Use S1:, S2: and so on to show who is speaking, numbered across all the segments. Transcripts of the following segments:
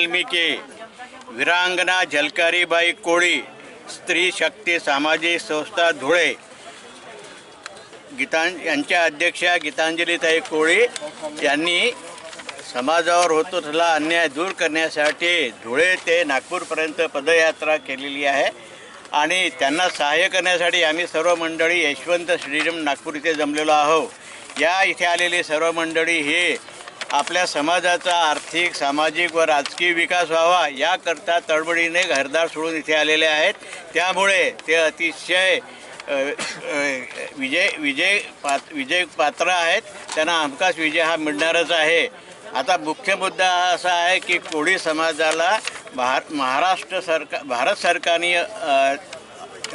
S1: वाल्मिके विरांगना झलकारीबाई कोळी स्त्री शक्ती सामाजिक संस्था धुळे गीतां यांच्या अध्यक्षा गीतांजलीताई कोळी यांनी समाजावर होत असलेला अन्याय दूर करण्यासाठी धुळे ते नागपूरपर्यंत पदयात्रा केलेली आहे. आणि त्यांना सहाय्य करण्यासाठी आम्ही सर्व मंडळी यशवंत श्रीरम नागपूर इथे जमलेलो आहोत. या इथे आलेली सर्व मंडळी ही आपल्या समाजाचा आर्थिक सामाजिक व राजकीय विकास व्हावा याकरता तडबडीने घरदार सोडून इथे आलेले आहेत. त्यामुळे ते अतिशय विजय विजय पात विजय पात्र आहेत. त्यांना हमखास विजय हा मिळणारच आहे. आता मुख्य मुद्दा हा असा आहे की कोळी समाजाला भार महाराष्ट्र सरकार भारत सरकारने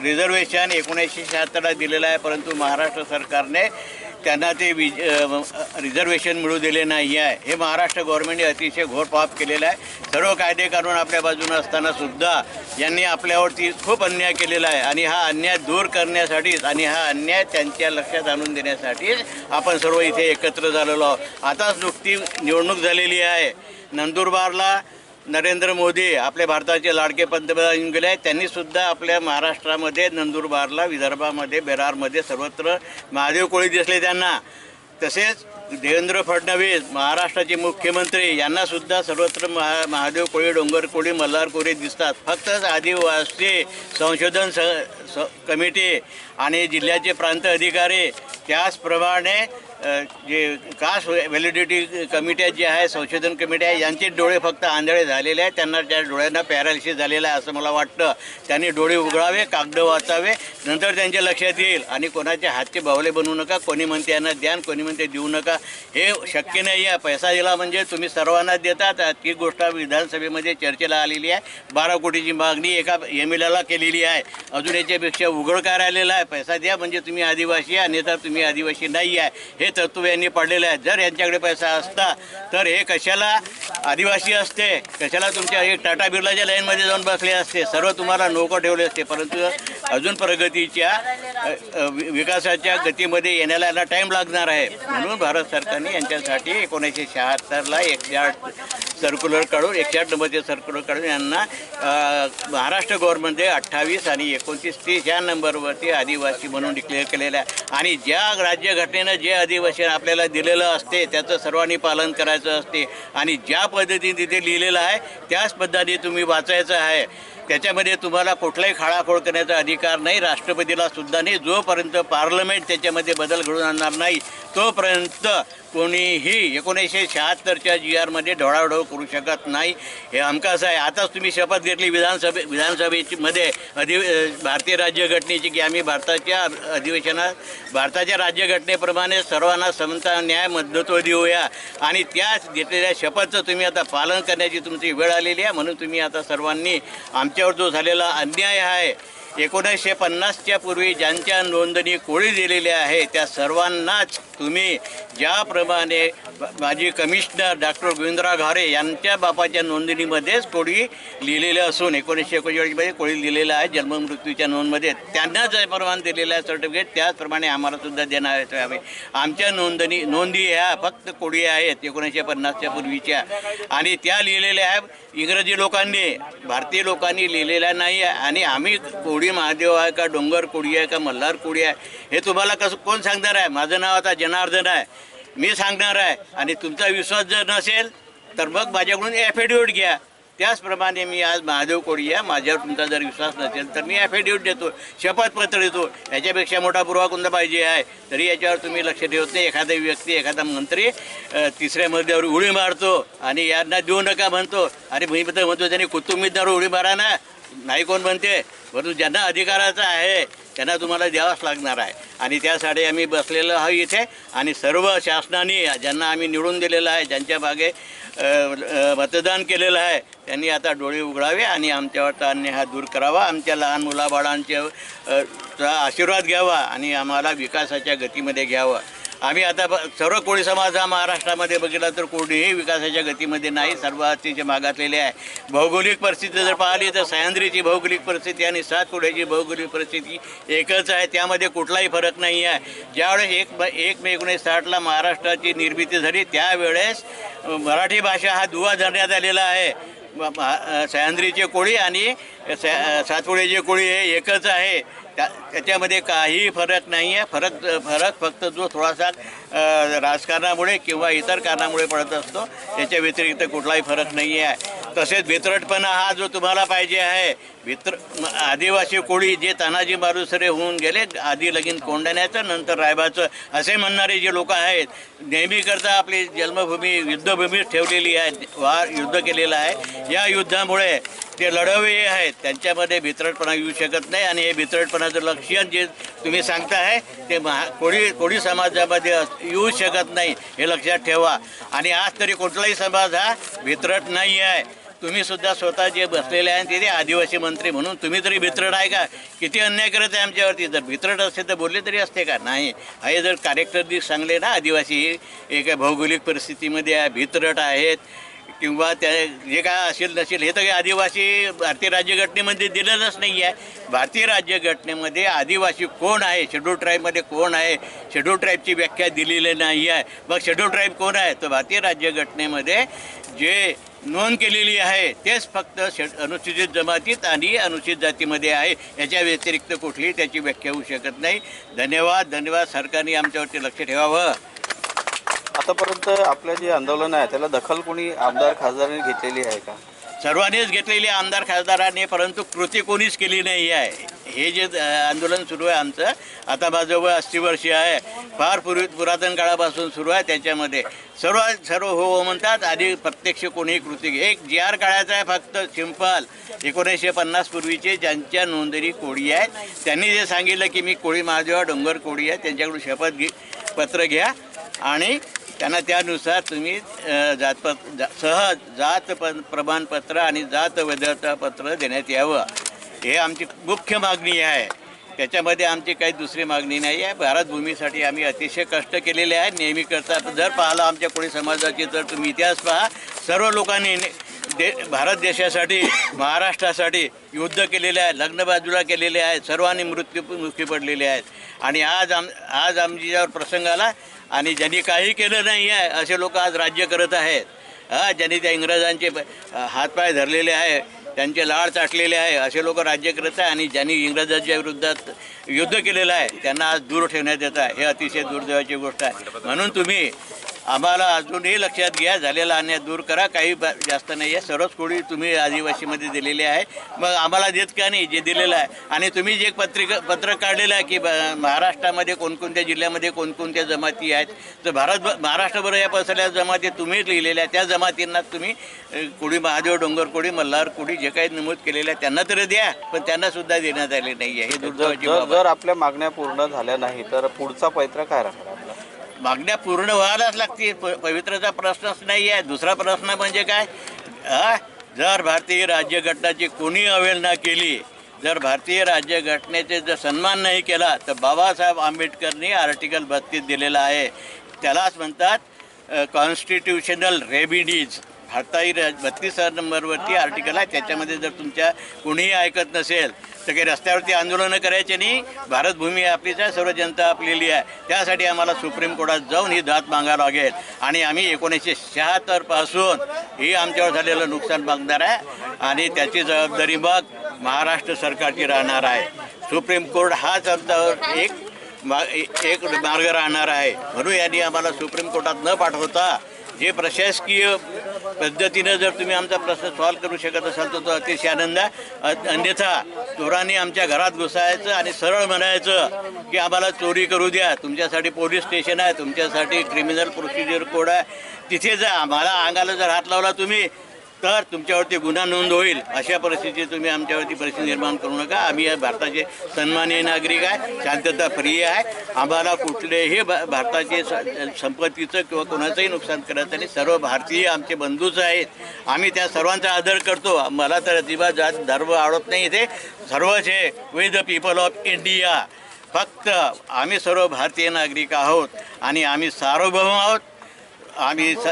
S1: रिझर्वेशन एकोणीसशे शहात्तरला दिलेलं आहे. परंतु महाराष्ट्र सरकारने त्यांना ते वि रिझर्वेशन मिळू दिले नाही आहे. हे महाराष्ट्र गव्हर्नमेंटने अतिशय घोर पाप केलेला आहे. सर्व कायदे कानून आपल्या बाजूनं असतानासुद्धा यांनी आपल्यावरती खूप अन्याय केलेला आहे. आणि हा अन्याय दूर करण्यासाठीच आणि हा अन्याय त्यांच्या लक्षात आणून देण्यासाठीच आपण सर्व इथे एकत्र झालेलो आहोत. आताच नुकती निवडणूक झालेली आहे. नंदुरबारला नरेंद्र मोदी आपल्या भारताचे लाडके पंतप्रधान येऊन गेले. आहेत त्यांनी सुद्धा आपल्या महाराष्ट्रामध्ये नंदुरबारला विदर्भामध्ये बेरारमध्ये सर्वत्र महादेव कोळी दिसले त्यांना. तसेच देवेंद्र फडणवीस महाराष्ट्राचे मुख्यमंत्री यांना सुद्धा सर्वत्र महा महादेव कोळी डोंगर कोळी मल्हार कोळी दिसतात. फक्त आदिवासी संशोधन स स कमिटी आणि जिल्ह्याचे प्रांत अधिकारी त्याचप्रमाणे जे कास्ट व्हॅलिडिटी कमिट्या जी आहे संशोधन कमिटी आहे यांचे डोळे फक्त आंधळे झालेले आहेत. त्यांना त्या डोळ्यांना पॅरालिसिस झालेला आहे असं मला वाटतं. त्यांनी डोळे उघडावे कागद वाचावे नंतर त्यांच्या लक्षात येईल. आणि कोणाचे हातचे बावले बनवू नका कोणी म्हणते यांना द्या कोणी म्हणते देऊ नका. हे शक्य नाही आहे. पैसा दिला म्हणजे तुम्ही सर्वांना देतात. ती गोष्ट विधानसभेमध्ये चर्चेला आलेली आहे. बारा कोटीची मागणी एका एम एल एला केलेली आहे. अजून याच्यापेक्षा उघड काय राहिलेला आहे. पैसा द्या म्हणजे तुम्ही आदिवासी आहे. नेता तुम्ही आदिवासी नाही आहे. हे तत्व यांनी पडलेलं आहे जर यांच्याकडे पैसा असता तर हे कशाला आदिवासी असते? कशाला तुमच्या एक टाटा बिर्लाच्या लाईनमध्ये जाऊन बसले असते? सर्व तुम्हाला नोकर ठेवले असते. परंतु अजून प्रगतीच्या विकासाच्या गतीमध्ये येण्याला यांना टाईम लागणार आहे. म्हणून भारत सरकारने यांच्यासाठी एकोणीसशे शहात्तरला एकशे आठ सर्क्युलर काढून एकशे आठ नंबरचे सर्क्युलर काढून यांना महाराष्ट्र गव्हर्नमेंटने अठ्ठावीस आणि एकोणतीस तीस या नंबरवरती आदिवासी म्हणून डिक्लेअर केलेलं आहे. आणि ज्या राज्यघटनेनं जे अधिवेशन आपल्याला दिलेलं असते त्याचं सर्वांनी पालन करायचं असते आणि ज्या पद्धतीने तिथे लिहिलेलं आहे त्याच पद्धतीने तुम्ही वाचायचं आहे. त्याच्यामध्ये तुम्हाला कुठलाही खाळाखोळ करण्याचा अधिकार नाही. राष्ट्रपतीला सुद्धा नाही. जोपर्यंत पार्लमेंट त्याच्यामध्ये बदल घडून आणणार नाही तोपर्यंत कोणीही एकोणीसशे शहात्तरच्या जी आरमध्ये ढवळाढवळ करू शकत नाही. हे हमखास आहे. आताच तुम्ही शपथ घेतली विधानसभे विधानसभेची मध्ये अधि भारतीय राज्यघटनेची की आम्ही भारताच्या अधिवेशनात भारताच्या राज्यघटनेप्रमाणे सर्वांना समता न्याय मध्यत्व देऊया. आणि त्याच घेतलेल्या शपथचं तुम्ही आता पालन करण्याची तुमची वेळ आलेली आहे. म्हणून तुम्ही आता सर्वांनी आमच्यावर जो झालेला अन्याय आहे एकोणीसशे पन्नासच्या पूर्वी ज्यांच्या नोंदणी कोळी दिलेल्या आहे त्या सर्वांनाच तुम्ही ज्याप्रमाणे माजी कमिशनर डॉक्टर गोविंदराव घारे यांच्या बापाच्या नोंदणीमध्येच कोळी लिहिलेलं असून एकोणीसशे एकोणचाळीसमध्ये कोळी लिहिलेलं आहे जन्ममृत्यूच्या नोंदमध्ये. त्यांना जे प्रमाण दिलेलं आहे सर्टिफिकेट त्याचप्रमाणे आम्हाला सुद्धा देण्यात यावे आमच्या नोंदणी नोंदी ह्या फक्त कोळी आहेत एकोणीसशे पन्नासच्या पूर्वीच्या. आणि त्या लिहिलेल्या आहे इंग्रजी लोकांनी भारतीय लोकांनी लिहिलेल्या नाही आहे. आणि आम्ही कोळी महादेव आहे का डोंगर कोडी आहे का मल्हार कोडी आहे हे तुम्हाला कसं कोण सांगणार आहे? माझं नाव आता जनार्दन आहे. मी सांगणार आहे. आणि तुमचा विश्वास जर नसेल तर मग माझ्याकडून ॲफिडेविट घ्या. त्याचप्रमाणे मी आज महादेव कोळी आहे. माझ्यावर तुमचा जर विश्वास नसेल तर मी ॲफिडेविट देतो. शपथपत्र देतो. याच्यापेक्षा मोठा पुरावा कोणता पाहिजे आहे. तरी याच्यावर तुम्ही लक्ष ठेवत नाही. एखादा व्यक्ती एखादा मंत्री तिसऱ्या मजल्यावर उडी मारतो आणि यांना देऊ नका म्हणतो. अरे मी तर म्हणतो त्यांनी कुतुंबीदार उडी मारा ना नाही कोण म्हणते परंतु ज्यांना अधिकाराचा आहे त्यांना तुम्हाला द्यावाच लागणार आहे. आणि त्यासाठी आम्ही बसलेलो आहोत इथे आणि सर्व शासनाने ज्यांना आम्ही निवडून दिलेलं आहे ज्यांच्या मागे मतदान केलेलं आहे त्यांनी आता डोळे उघडावे आणि आमच्यावरचा अन्याय हा दूर करावा. आमच्या लहान मुलाबाळांचे चा आशीर्वाद घ्यावा आणि आम्हाला विकासाच्या गतीमध्ये घ्यावं. आम्ही आता ब- सर्व कोळी समाज हा महाराष्ट्रामध्ये बघितला तर कोणीही विकासाच्या गतीमध्ये नाही. सर्व अतिशय मागासलेले आहे. भौगोलिक परिस्थिती जर पाहिली तर सह्याद्रीची भौगोलिक परिस्थिती आणि सातपुड्याची भौगोलिक परिस्थिती एकच आहे. त्यामध्ये कुठलाही फरक नाही आहे. ज्यावेळेस एक एक मे एकोणीस साठला महाराष्ट्राची निर्मिती झाली त्यावेळेस मराठी भाषा हा दुवा धरण्यात आलेला आहे. सह्याद्रीचे कोळी आणि सातपुडे जे कोळी हे एकच आहे. त्या त्याच्यामध्ये काही फरक नाही आहे फरक फरक फक्त जो थोडासा राजकारणामुळे किंवा इतर कारणामुळे पडत असतो त्याच्या व्यतिरिक्त कुठलाही फरक नाही आहे तसेच वितरटपणा हा जो तुम्हाला पाहिजे आहे. भित्र आदिवासी कोळी जे तानाजी मारुसरे होऊन गेले आधी लगीन कोंडण्याचं नंतर रायबाचं असे म्हणणारे जे लोक आहेत नेहमीकरता आपली जन्मभूमी युद्धभूमी ठेवलेली आहे वार युद्ध केलेलं आहे. या युद्धामुळे ते लढवे आहेत. त्यांच्यामध्ये भितरटपणा येऊ शकत नाही आणि हे भितरटपणाचं लक्षण जे तुम्ही सांगताय ते महा कोळी कोळी समाजामध्ये येऊ शकत नाही हे लक्षात ठेवा. आणि आज तरी कुठलाही समाज हा भितरट नाही आहे. तुम्ही सुद्धा स्वतः जे बसलेले आहे तिथे आदिवासी मंत्री म्हणून तुम्ही तरी भित्रट आहे का? किती अन्याय करत आहे आमच्यावरती? जर भित्रट असते तर बोलले तरी असते का? नाही. हे जर कार्यक्रम सांगले ना आदिवासी एका भौगोलिक परिस्थितीमध्ये आहे भित्रट आहेत. किंवा त्या जे काय असेल नसेल हे तर काही आदिवासी भारतीय राज्यघटनेमध्ये दिलेलंच नाही आहे. भारतीय राज्यघटनेमध्ये आदिवासी कोण आहे? शेड्यूल ट्राईबमध्ये कोण आहे? शेड्यूल ट्राईबची व्याख्या दिलेली नाही आहे. मग शेड्यूल ट्राईब कोण आहे? तर भारतीय राज्यघटनेमध्ये जे नोंद केलेली आहे तेच फक्त शेड अनुसूचित जमातीत आणि अनुसूचित जातीमध्ये आहे. याच्या व्यतिरिक्त कुठलीही त्याची व्याख्या होऊ शकत नाही. धन्यवाद. धन्यवाद. सरकारने आमच्यावरती लक्ष ठेवावं.
S2: आतापर्यंत आपलं जे आंदोलन आहे त्याला दखल कोणी आमदार खासदारांनी घेतलेली आहे का?
S1: सर्वांनीच घेतलेली आमदार खासदारांनी परंतु कृती कोणीच केली नाही आहे. हे जे आंदोलन सुरू आहे आमचं आता माझं अस्सी वर्षीय आहे फार पूर्वी पुरातन काळापासून सुरू आहे त्याच्यामध्ये. सर्व सर्व हो हो म्हणतात आणि प्रत्यक्ष कोणीही कृती एक जी आर काळाचं आहे फक्त सिंपल. एकोणीसशे पन्नास पूर्वीचे ज्यांच्या नोंदणी कोळी आहेत त्यांनी जे सांगितलं की मी कोळी महादेवा डोंगर कोळी आहे त्यांच्याकडून शपथ घे पत्र घ्या. आणि त्यांना त्यानुसार तुम्ही जात जातपत जा सहज जात प प्रमाणपत्र आणि जात वैधता पत्र देण्यात यावं. हे आमची मुख्य मागणी आहे. त्याच्यामध्ये आमची काही दुसरी मागणी नाही आहे. भारतभूमीसाठी आम्ही अतिशय कष्ट केलेले आहे नेहमी करता जर पाहिलं आमच्या कोणी समाजाची तर तुम्ही इतिहास पहा. सर्व लोकांनी दे भारत देशासाठी महाराष्ट्रासाठी युद्ध केलेले आहे लग्न बाजूला केलेले आहेत. सर्वांनी मृत्यू मुखी पडलेले आहेत. आणि आज आम आज आमच्यावर प्रसंग आला आणि ज्यांनी काही केलं नाही आहे असे लोक आज राज्य करत आहेत. हा ज्यांनी त्या इंग्रजांचे हातपाय धरलेले आहे त्यांचे लाळ चाटलेले आहे असे लोक राज्य करत आहे आणि ज्यांनी इंग्रजांच्या विरुद्धात युद्ध केलेलं आहे त्यांना आज दूर ठेवण्यात येत आहे. हे अतिशय दुर्दैवाची गोष्ट आहे. म्हणून तुम्ही आम्हाला अजूनही लक्षात घ्या झालेला अन्याय दूर करा. काही जास्त नाही आहे सर्वच कोळी तुम्ही आदिवासीमध्ये दिलेले आहे. मग आम्हाला देत का नाही? जे दिलेलं आहे. आणि तुम्ही जे पत्रिका पत्र काढलेलं आहे की महाराष्ट्रामध्ये कोणकोणत्या जिल्ह्यामध्ये कोणकोणत्या जमाती आहेत? तर भारत महाराष्ट्रभर या पसरल्या जमाती तुम्ही लिहिलेल्या त्या जमातींना तुम्ही कोळी महादेव डोंगर कोळी मल्हार कोळी जे काही नमूद केलेलं आहे त्यांना तरी द्या. पण त्यांना सुद्धा देण्यात आले नाही आहे हे दुर्दैवाची
S2: जर आपल्या मागण्या पूर्ण झाल्या नाही तर पुढचा पैत्र काय राहणार?
S1: मागण्या पूर्ण व्हायलाच लागतील. प पवित्रचा प्रश्नच नाही आहे दुसरा प्रश्न म्हणजे काय? जर भारतीय राज्यघटनाची कोणी अवहेलना केली जर भारतीय राज्यघटनेचे जर सन्मान नाही केला तर बाबासाहेब आंबेडकरनी आर्टिकल बत्तीस दिलेला आहे. त्यालाच म्हणतात कॉन्स्टिट्युशनल रेबिडीज भारताई बत्तीस नंबरवरती आर्टिकल आहे. त्याच्यामध्ये जर तुमच्या कोणीही ऐकत नसेल तर काही रस्त्यावरती आंदोलनं करायचे नाही. भारतभूमी आपलीच आहे सर्व जनता आपलेली आहे. त्यासाठी आम्हाला सुप्रीम कोर्टात जाऊन ही दात मागावं लागेल. आणि आम्ही एकोणीसशे शहात्तरपासून ही आमच्यावर झालेलं नुकसान मागणार आहे. आणि त्याची जबाबदारी मग महाराष्ट्र सरकारची राहणार आहे. सुप्रीम कोर्ट हाच आमच्यावर एक मा एक मार्ग राहणार आहे. म्हणून यांनी आम्हाला सुप्रीम कोर्टात न पाठवता जे प्रशासकीय पद्धतीनं जर तुम्ही आमचा प्रश्न सॉल्व्ह करू शकत असाल तर तो अतिशय आनंद आहे. अ- अन्यथा चोरांनी आमच्या घरात घुसायचं आणि सरळ म्हणायचं की आम्हाला चोरी करू द्या. तुमच्यासाठी पोलीस स्टेशन आहे तुमच्यासाठी क्रिमिनल प्रोसिजर कोड आहे. तिथे जा आम्हाला अंगाला जर हात लावला तुम्ही तर तुमच्यावरती गुन्हा नोंद होईल अशा परिस्थितीत तुम्ही आमच्यावरती परिस्थिती निर्माण करू नका. आम्ही या भारताचे सन्मानीय नागरिक आहे शांतता प्रिय आहे. आम्हाला कुठलेही भा- भारताचे स- संपत्तीचं किंवा कोणाचंही नुकसान करायचं नाही सर्व भारतीय आमचे बंधूच आहेत. आम्ही त्या सर्वांचा आदर करतो. मला तर अजिबात जात धर्म आवडत नाही इथे. सर्वच हे we the people of India फक्त आम्ही सर्व भारतीय नागरिक आहोत आणि आम्ही सार्वभौम आहोत. आम्ही स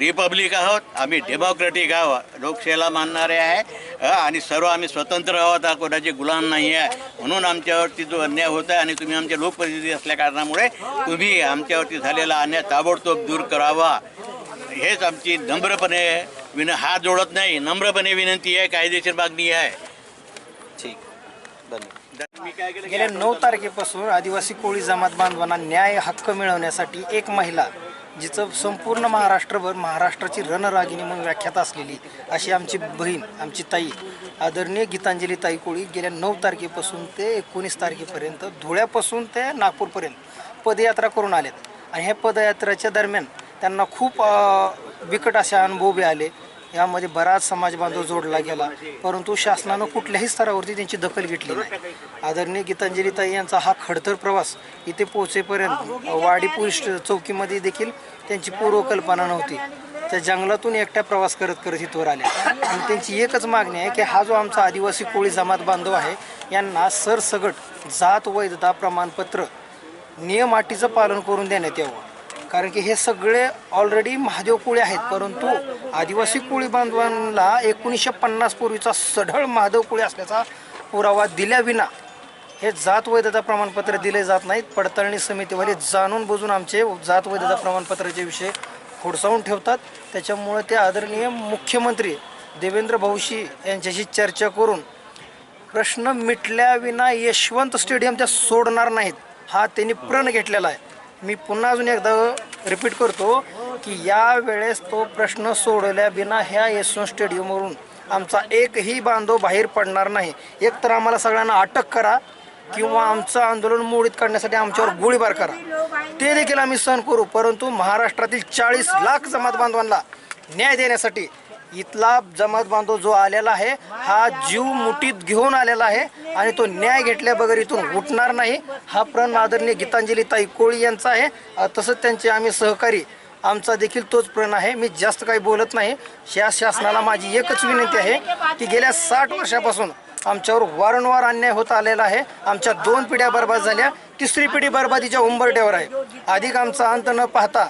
S1: रिपब्लिक आहोत आम्ही डेमोक्रेटिक आहोत. लोकशाहीला मानणारे आहे. आणि सर्व आम्ही स्वतंत्र आहोत. हा कोणाचे गुलाम नाही आहे. म्हणून आमच्यावरती जो अन्याय होत आहे आणि तुम्ही आमचे लोकप्रतिनिधी असल्या कारणामुळे तुम्ही आमच्यावरती झालेला अन्याय ताबडतोब दूर करावा. हेच आमची नम्रपणे विन हात जोडत नाही. नम्रपणे विनंती आहे. कायदेशीर मागणी आहे.
S2: ठीक. धन्यवाद.
S1: मी काय केलं
S3: गेल्या नऊ तारखेपासून आदिवासी कोळी जमात बांधवांना न्याय हक्क मिळवण्यासाठी एक महिला जिचं संपूर्ण महाराष्ट्रभर महाराष्ट्राची रणरागिणी म्हणून व्याख्यात असलेली अशी आमची बहीण आमची ताई आदरणीय गीतांजली ताई कोळी गेल्या नऊ तारखेपासून ते एकोणीस तारखेपर्यंत धुळ्यापासून ते नागपूरपर्यंत पदयात्रा करून आलेत. आणि ह्या पदयात्रेच्या दरम्यान त्यांना खूप बिकट असे अनुभव बी आले. यामध्ये बराच समाज बांधव जोडला गेला. परंतु शासनानं कुठल्याही स्तरावरती त्यांची दखल घेतली नाही. आदरणीय गीतांजलीताई यांचा हा खडतर प्रवास इथे पोहोचेपर्यंत वाडी पोलीस चौकीमध्ये देखील त्यांची पूर्वकल्पना नव्हती. त्या जंगलातून एकट्या प्रवास करत करत इथवर आल्या. आणि त्यांची एकच मागणी आहे की हा जो आमचा आदिवासी कोळी जमात बांधव आहे यांना सरसगट जात वैधता प्रमाणपत्र नियम अटीचं पालन करून देण्यात यावं. कारण की हे सगळे ऑलरेडी महादेव कोळी आहेत. परंतु आदिवासी कोळी बांधवांना एकोणीसशे पन्नास पूर्वीचा सढळ महादेव कोळी असल्याचा पुरावा दिल्याविना हे जात वैधता प्रमाणपत्र दिले जात नाहीत. पडताळणी समितीवाले जाणून बुजून आमचे जात वैधता प्रमाणपत्राचे विषय खुडसावून ठेवतात. त्याच्यामुळे ते आदरणीय मुख्यमंत्री देवेंद्र भाऊशी यांच्याशी चर्चा करून प्रश्न मिटल्याविना यशवंत स्टेडियम त्या सोडणार नाहीत. हा त्यांनी प्रण घेतलेला आहे. मी पुन्हा अजून एकदा रिपीट करतो की या वेळेस तो प्रश्न सोडवल्या बिना ह्या यशवंत स्टेडियमवरून आमचा एकही बांधव बाहेर पडणार नाही. एक तर आम्हाला सगळ्यांना अटक करा किंवा आमचं आंदोलन मोडीत काढण्यासाठी आमच्यावर गोळीबार करा. ते देखील आम्ही सहन करू परंतु महाराष्ट्रातील चाळीस लाख जमात बांधवांना न्याय देण्यासाठी इथला जमात बांधव जो आलेला आहे हा जीव मुठीत घेऊन आलेला आहे आणि तो न्याय घेतल्या बगर इथून उठणार नाही. हा प्रण आदरणीय गीतांजली ताई कोळी यांचा आहे. तसंच त्यांचे आम्ही सहकारी आमचा देखील तोच प्रण आहे. मी जास्त काही बोलत नाही. या शासनाला माझी एकच विनंती आहे की गेल्या साठ वर्षापासून आमच्यावर वारंवार अन्याय होत आलेला आहे. आमच्या दोन पिढ्या बर्बाद झाल्या. तिसरी पिढी बर्बादीच्या उंबरट्यावर आहे. अधिक आमचा अंत न पाहता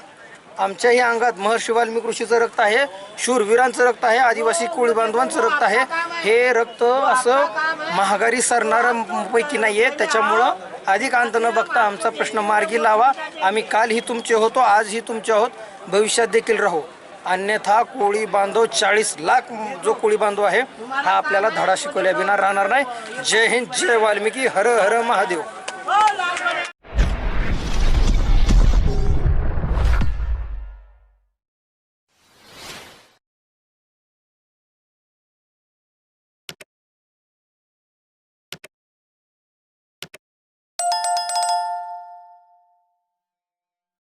S3: आमच्याही अंगात महर्षी वाल्मिक ऋषीचं रक्त आहे शूरवीरांचं रक्त आहे आदिवासी कोळी बांधवांचं रक्त आहे. हे रक्त असं महागारी सरणाऱ्यांपैकी पैकी नाही आहे त्याच्यामुळं अधिक अंत न बघता आमचा प्रश्न मार्गी लावा. आम्ही कालही तुमचे होतो आजही तुमचे आहोत. भविष्यात देखील राहू. अन्यथा कोळी बांधव चाळीस लाख जो कोळी बांधव आहे हा आपल्याला धडा शिकवल्याविना राहणार नाही. जय हिंद जय वाल्मिकी. हर हर महादेव. हो,